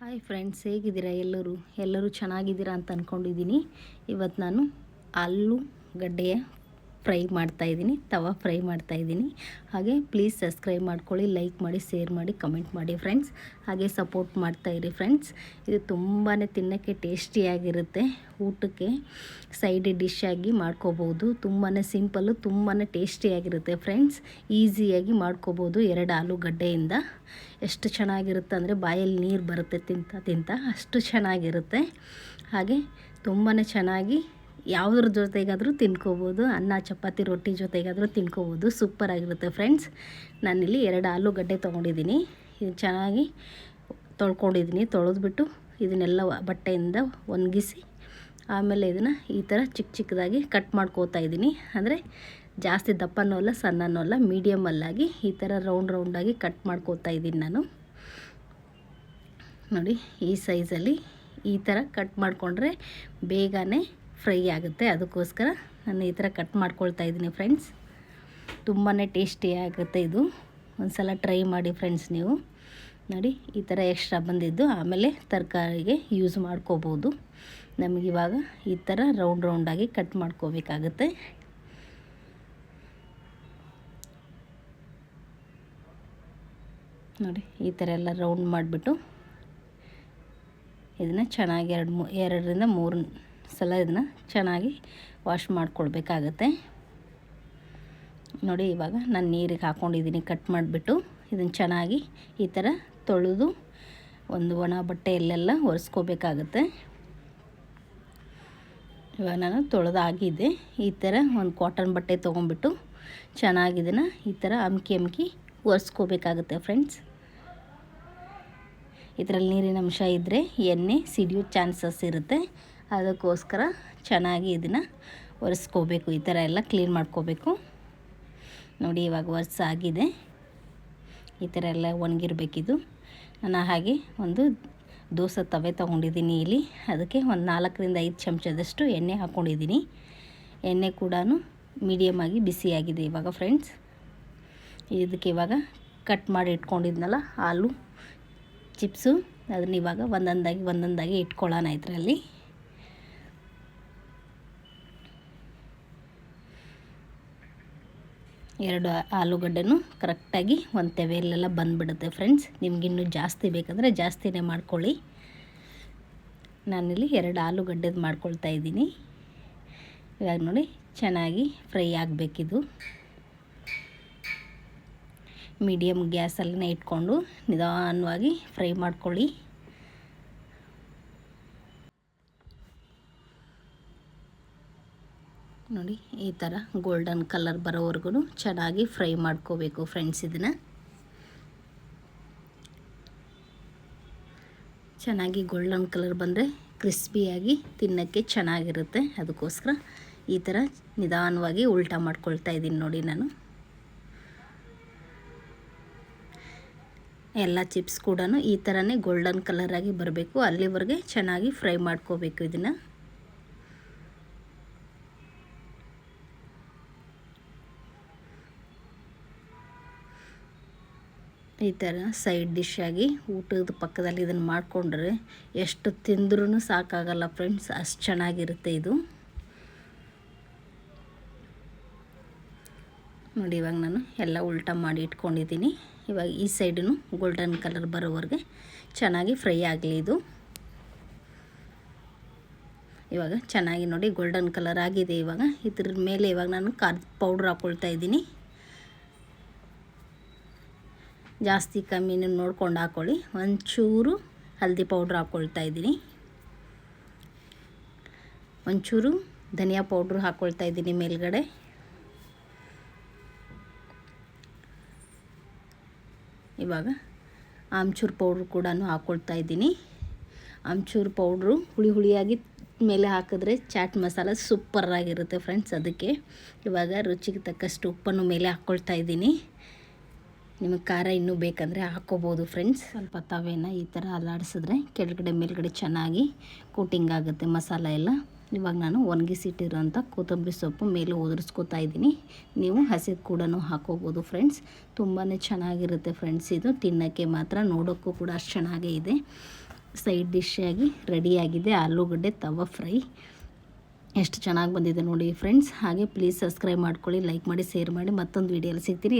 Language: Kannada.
ಹಾಯ್ ಫ್ರೆಂಡ್ಸ್ ಹೇಗಿದ್ದೀರಾ ಎಲ್ಲರೂ? ಎಲ್ಲರೂ ಚೆನ್ನಾಗಿದ್ದೀರಾ ಅಂತ ಅಂದ್ಕೊಂಡಿದ್ದೀನಿ ಇವತ್ತು ನಾನು ಆಲೂಗಡ್ಡೆಯ ಫ್ರೈ ಮಾಡ್ತಾಯಿದ್ದೀನಿ ತವಾ ಫ್ರೈ ಮಾಡ್ತಾಯಿದ್ದೀನಿ ಹಾಗೆ ಪ್ಲೀಸ್ ಸಬ್ಸ್ಕ್ರೈಬ್ ಮಾಡ್ಕೊಳ್ಳಿ ಲೈಕ್ ಮಾಡಿ ಶೇರ್ ಮಾಡಿ ಕಮೆಂಟ್ ಮಾಡಿ ಫ್ರೆಂಡ್ಸ್ ಹಾಗೆ ಸಪೋರ್ಟ್ ಮಾಡ್ತಾಯಿರಿ ಫ್ರೆಂಡ್ಸ್ ಇದು ತುಂಬಾ ತಿನ್ನೋಕ್ಕೆ ಟೇಸ್ಟಿಯಾಗಿರುತ್ತೆ ಊಟಕ್ಕೆ ಸೈಡ್ ಡಿಶ್ ಆಗಿ ಮಾಡ್ಕೋಬೋದು. ತುಂಬಾ ಸಿಂಪಲ್ಲು ತುಂಬಾ ಟೇಸ್ಟಿಯಾಗಿರುತ್ತೆ ಫ್ರೆಂಡ್ಸ್ ಈಸಿಯಾಗಿ ಮಾಡ್ಕೋಬೋದು ಎರಡು ಆಲೂಗಡ್ಡೆಯಿಂದ. ಎಷ್ಟು ಚೆನ್ನಾಗಿರುತ್ತೆ ಅಂದರೆ ಬಾಯಲ್ಲಿ ನೀರು ಬರುತ್ತೆ ತಿಂತ ತಿಂತ ಅಷ್ಟು ಚೆನ್ನಾಗಿರುತ್ತೆ. ಹಾಗೆ ತುಂಬಾ ಚೆನ್ನಾಗಿ ಯಾವುದ್ರ ಜೊತೆಗಾದರೂ ತಿನ್ಕೋಬೋದು, ಅನ್ನ, ಚಪಾತಿ, ರೊಟ್ಟಿ ಜೊತೆಗಾದರೂ ತಿನ್ಕೋಬೋದು ಸೂಪರಾಗಿರುತ್ತೆ ಫ್ರೆಂಡ್ಸ್ ನಾನಿಲ್ಲಿ ಎರಡು ಆಲೂಗಡ್ಡೆ ತೊಗೊಂಡಿದ್ದೀನಿ. ಇದು ಚೆನ್ನಾಗಿ ತೊಳ್ಕೊಂಡಿದ್ದೀನಿ, ತೊಳೆದ್ಬಿಟ್ಟು ಇದನ್ನೆಲ್ಲ ಬಟ್ಟೆಯಿಂದ ಒಣಗಿಸಿ, ಆಮೇಲೆ ಇದನ್ನು ಈ ಥರ ಚಿಕ್ಕ ಚಿಕ್ಕದಾಗಿ ಕಟ್ ಮಾಡ್ಕೋತಾ ಇದ್ದೀನಿ. ಅಂದರೆ ಜಾಸ್ತಿ ದಪ್ಪನೂ ಅಲ್ಲ, ಸಣ್ಣನೂ ಅಲ್ಲ ಮೀಡಿಯಮಲ್ಲಾಗಿ ಈ ಥರ ರೌಂಡ್ ರೌಂಡಾಗಿ ಕಟ್ ಮಾಡ್ಕೋತಾ ಇದ್ದೀನಿ ನಾನು. ನೋಡಿ, ಈ ಸೈಜಲ್ಲಿ ಈ ಥರ ಕಟ್ ಮಾಡಿಕೊಂಡ್ರೆ ಬೇಗನೆ ಫ್ರೈ ಆಗುತ್ತೆ. ಅದಕ್ಕೋಸ್ಕರ ನಾನು ಈ ಥರ ಕಟ್ ಮಾಡ್ಕೊಳ್ತಾ ಇದ್ದೀನಿ ಫ್ರೆಂಡ್ಸ್. ತುಂಬಾ ಟೇಸ್ಟಿ ಆಗುತ್ತೆ ಇದು. ಒಂದು ಸಲ ಟ್ರೈ ಮಾಡಿ ಫ್ರೆಂಡ್ಸ್ ನೀವು. ನೋಡಿ, ಈ ಥರ ಎಕ್ಸ್ಟ್ರಾ ಬಂದಿದ್ದು. ಆಮೇಲೆ ತರಕಾರಿಗೆ ಯೂಸ್ ಮಾಡ್ಕೋಬೋದು. ನಮಗಿವಾಗ ಈ ಥರ ರೌಂಡ್ ರೌಂಡಾಗಿ ಕಟ್ ಮಾಡ್ಕೋಬೇಕಾಗುತ್ತೆ. ನೋಡಿ, ಈ ಥರ ಎಲ್ಲ ರೌಂಡ್ ಮಾಡಿಬಿಟ್ಟು ಇದನ್ನು ಚೆನ್ನಾಗಿ ಎರಡು ಮೂ, ಎರಡರಿಂದ ಮೂರು ಸಲ ಇದನ್ನು ಚೆನ್ನಾಗಿ ವಾಶ್ ಮಾಡಿಕೊಳ್ಬೇಕಾಗತ್ತೆ. ನೋಡಿ ಇವಾಗ ನಾನು ನೀರಿಗೆ ಹಾಕ್ಕೊಂಡಿದ್ದೀನಿ ಕಟ್ ಮಾಡಿಬಿಟ್ಟು ಇದನ್ನು ಚೆನ್ನಾಗಿ ಈ ಥರ ತೊಳೆದು ಒಂದು ಒಣ ಬಟ್ಟೆಯಲ್ಲೆಲ್ಲ ಒರೆಸ್ಕೋಬೇಕಾಗತ್ತೆ. ಇವಾಗ ನಾನು ತೊಳೆದಾಗಿದೆ ಈ ಥರ ಒಂದು ಕಾಟನ್ ಬಟ್ಟೆ ತೊಗೊಂಬಿಟ್ಟು ಚೆನ್ನಾಗಿದನ್ನು ಈ ಥರ ಅಮ್ಕಿ ಅಮ್ಕಿ ಒರೆಸ್ಕೋಬೇಕಾಗುತ್ತೆ ಫ್ರೆಂಡ್ಸ್. ಇದರಲ್ಲಿ ನೀರಿನ ಅಂಶ ಇದ್ದರೆ ಎಣ್ಣೆ ಸಿಡಿಯೋ ಚಾನ್ಸಸ್ ಇರುತ್ತೆ. ಅದಕ್ಕೋಸ್ಕರ ಚೆನ್ನಾಗಿ ಇದನ್ನು ಒರೆಸ್ಕೋಬೇಕು. ಈ ಥರ ಎಲ್ಲ ಕ್ಲೀನ್ ಮಾಡ್ಕೋಬೇಕು. ನೋಡಿ ಇವಾಗ ಒರೆಸ ಆಗಿದೆ. ಈ ಥರ ಎಲ್ಲ ಒಣಗಿರ್ಬೇಕಿದು. ನಾನು ಹಾಗೆ ಒಂದು ದೋಸೆ ತವೆ ತೊಗೊಂಡಿದ್ದೀನಿ ಇಲ್ಲಿ. ಅದಕ್ಕೆ ಒಂದು ನಾಲ್ಕರಿಂದ ಐದು ಚಮಚದಷ್ಟು ಎಣ್ಣೆ ಹಾಕ್ಕೊಂಡಿದ್ದೀನಿ ಎಣ್ಣೆ ಕೂಡ ಬಿಸಿ ಬಿಸಿಯಾಗಿದೆ ಇವಾಗ ಫ್ರೆಂಡ್ಸ್ ಇದಕ್ಕೆ ಇವಾಗ ಕಟ್ ಮಾಡಿ ಇಟ್ಕೊಂಡಿದ್ನಲ್ಲ ಹಾಲು ಚಿಪ್ಸು. ಅದನ್ನ ಇವಾಗ ಒಂದೊಂದಾಗಿ ಒಂದೊಂದಾಗಿ ಇಟ್ಕೊಳ್ಳೋಣ ಇದರಲ್ಲಿ. ಎರಡು ಆಲೂಗಡ್ಡೆನೂ ಕರೆಕ್ಟಾಗಿ ಒಂದು ತೆವೆಯಲ್ಲೆಲ್ಲ ಬಂದುಬಿಡುತ್ತೆ ಫ್ರೆಂಡ್ಸ್. ನಿಮಗಿನ್ನೂ ಜಾಸ್ತಿ ಬೇಕಂದರೆ ಜಾಸ್ತಿನೇ ಮಾಡ್ಕೊಳ್ಳಿ. ನಾನಿಲ್ಲಿ ಎರಡು ಆಲೂಗಡ್ಡೆದು ಮಾಡ್ಕೊಳ್ತಾ ಇದ್ದೀನಿ. ಇವಾಗ ನೋಡಿ, ಚೆನ್ನಾಗಿ ಫ್ರೈ ಆಗಬೇಕಿದು. ಮೀಡಿಯಮ್ ಗ್ಯಾಸಲ್ಲೇ ಇಟ್ಕೊಂಡು ನಿಧಾನವಾಗಿ ಫ್ರೈ ಮಾಡ್ಕೊಳ್ಳಿ. ನೋಡಿ, ಈ ಥರ ಗೋಲ್ಡನ್ ಕಲರ್ ಬರೋವರೆಗೂ ಚೆನ್ನಾಗಿ ಫ್ರೈ ಮಾಡ್ಕೋಬೇಕು ಫ್ರೆಂಡ್ಸ್ ಇದನ್ನು. ಚೆನ್ನಾಗಿ ಗೋಲ್ಡನ್ ಕಲರ್ ಬಂದರೆ ಕ್ರಿಸ್ಪಿಯಾಗಿ ತಿನ್ನೋಕ್ಕೆ ಚೆನ್ನಾಗಿರುತ್ತೆ. ಅದಕ್ಕೋಸ್ಕರ ಈ ಥರ ನಿಧಾನವಾಗಿ ಉಲ್ಟಾ ಮಾಡ್ಕೊಳ್ತಾ ಇದ್ದೀನಿ ನೋಡಿ ನಾನು. ಎಲ್ಲ ಚಿಪ್ಸ್ ಕೂಡ ಈ ಥರನೇ ಗೋಲ್ಡನ್ ಕಲರಾಗಿ ಬರಬೇಕು. ಅಲ್ಲಿವರೆಗೆ ಚೆನ್ನಾಗಿ ಫ್ರೈ ಮಾಡ್ಕೋಬೇಕು ಇದನ್ನು. ಈ ಥರ ಸೈಡ್ ಡಿಶ್ ಆಗಿ ಊಟದ ಪಕ್ಕದಲ್ಲಿ ಇದನ್ನು ಮಾಡಿಕೊಂಡ್ರೆ ಎಷ್ಟು ತಿಂದ್ರೂ ಸಾಕಾಗಲ್ಲ ಫ್ರೆಂಡ್ಸ್ ಅಷ್ಟು ಚೆನ್ನಾಗಿರುತ್ತೆ ಇದು. ನೋಡಿ ಇವಾಗ ನಾನು ಎಲ್ಲ ಉಲ್ಟಾ ಮಾಡಿ ಇಟ್ಕೊಂಡಿದ್ದೀನಿ. ಇವಾಗ ಈ ಸೈಡೂ ಗೋಲ್ಡನ್ ಕಲರ್ ಬರೋವರೆಗೆ ಚೆನ್ನಾಗಿ ಫ್ರೈ ಆಗಲಿ ಇದು. ಇವಾಗ ಚೆನ್ನಾಗಿ ನೋಡಿ ಗೋಲ್ಡನ್ ಕಲರ್ ಆಗಿದೆ ಇವಾಗ. ಇದ್ರ ಮೇಲೆ ಇವಾಗ ನಾನು ಖಾರದ ಪೌಡ್ರ್ ಹಾಕ್ಕೊಳ್ತಾ ಇದ್ದೀನಿ. ಜಾಸ್ತಿ ಕಮ್ಮಿನೂ ನೋಡ್ಕೊಂಡು ಹಾಕ್ಕೊಳ್ಳಿ ಒಂಚೂರು ಹಲ್ದಿ ಪೌಡ್ರ್ ಹಾಕ್ಕೊಳ್ತಾ ಇದ್ದೀನಿ. ಒಂಚೂರು ಧನಿಯಾ ಪೌಡ್ರ್ ಹಾಕ್ಕೊಳ್ತಾ ಇದ್ದೀನಿ ಮೇಲ್ಗಡೆ. ಇವಾಗ ಆಮ್ಚೂರು ಪೌಡ್ರ್ ಕೂಡ ಹಾಕ್ಕೊಳ್ತಾ ಇದ್ದೀನಿ. ಆಮ್ಚೂರು ಪೌಡ್ರು ಹುಳಿ ಹುಳಿಯಾಗಿ ಮೇಲೆ ಹಾಕಿದ್ರೆ ಚಾಟ್ ಮಸಾಲ ಸೂಪರಾಗಿರುತ್ತೆ ಫ್ರೆಂಡ್ಸ್ ಅದಕ್ಕೆ. ಇವಾಗ ರುಚಿಗೆ ತಕ್ಕಷ್ಟು ಉಪ್ಪನ್ನು ಮೇಲೆ ಹಾಕ್ಕೊಳ್ತಾ ಇದ್ದೀನಿ. ನಿಮಗೆ ಖಾರ ಇನ್ನೂ ಬೇಕಂದರೆ ಹಾಕ್ಕೋಬೋದು ಫ್ರೆಂಡ್ಸ್ ಸ್ವಲ್ಪ ತವೆನ ಈ ಥರ ಅಲ್ಲಾಡಿಸಿದ್ರೆ ಕೆಳಗಡೆ ಮೇಲ್ಗಡೆ ಚೆನ್ನಾಗಿ ಕೋಟಿಂಗ್ ಆಗುತ್ತೆ ಮಸಾಲ ಎಲ್ಲ. ಇವಾಗ ನಾನು ಒಣಗಿಸಿಟ್ಟಿರೋಂಥ ಕೊತ್ತಂಬರಿ ಸೊಪ್ಪು ಮೇಲೆ ಒದರ್ಸ್ಕೊತಾ ಇದ್ದೀನಿ. ನೀವು ಹಸಿದು ಕೂಡ ಹಾಕೋಬೋದು ಫ್ರೆಂಡ್ಸ್ ತುಂಬಾ ಚೆನ್ನಾಗಿರುತ್ತೆ ಫ್ರೆಂಡ್ಸ್ ಇದು. ತಿನ್ನೋಕ್ಕೆ ಮಾತ್ರ ನೋಡೋಕ್ಕೂ ಕೂಡ ಅಷ್ಟು ಚೆನ್ನಾಗೇ ಇದೆ. ಸೈಡ್ ಡಿಶ್ ಆಗಿ ರೆಡಿಯಾಗಿದೆ ಆಲೂಗಡ್ಡೆ ತವ ಫ್ರೈ ಎಷ್ಟು ಚೆನ್ನಾಗಿ ಬಂದಿದೆ ನೋಡಿ ಫ್ರೆಂಡ್ಸ್ ಹಾಗೆ ಪ್ಲೀಸ್ ಸಬ್ಸ್ಕ್ರೈಬ್ ಮಾಡ್ಕೊಳ್ಳಿ ಲೈಕ್ ಮಾಡಿ ಶೇರ್ ಮಾಡಿ. ಮತ್ತೊಂದು ವೀಡಿಯೋಲಿ ಸಿಗ್ತೀನಿ.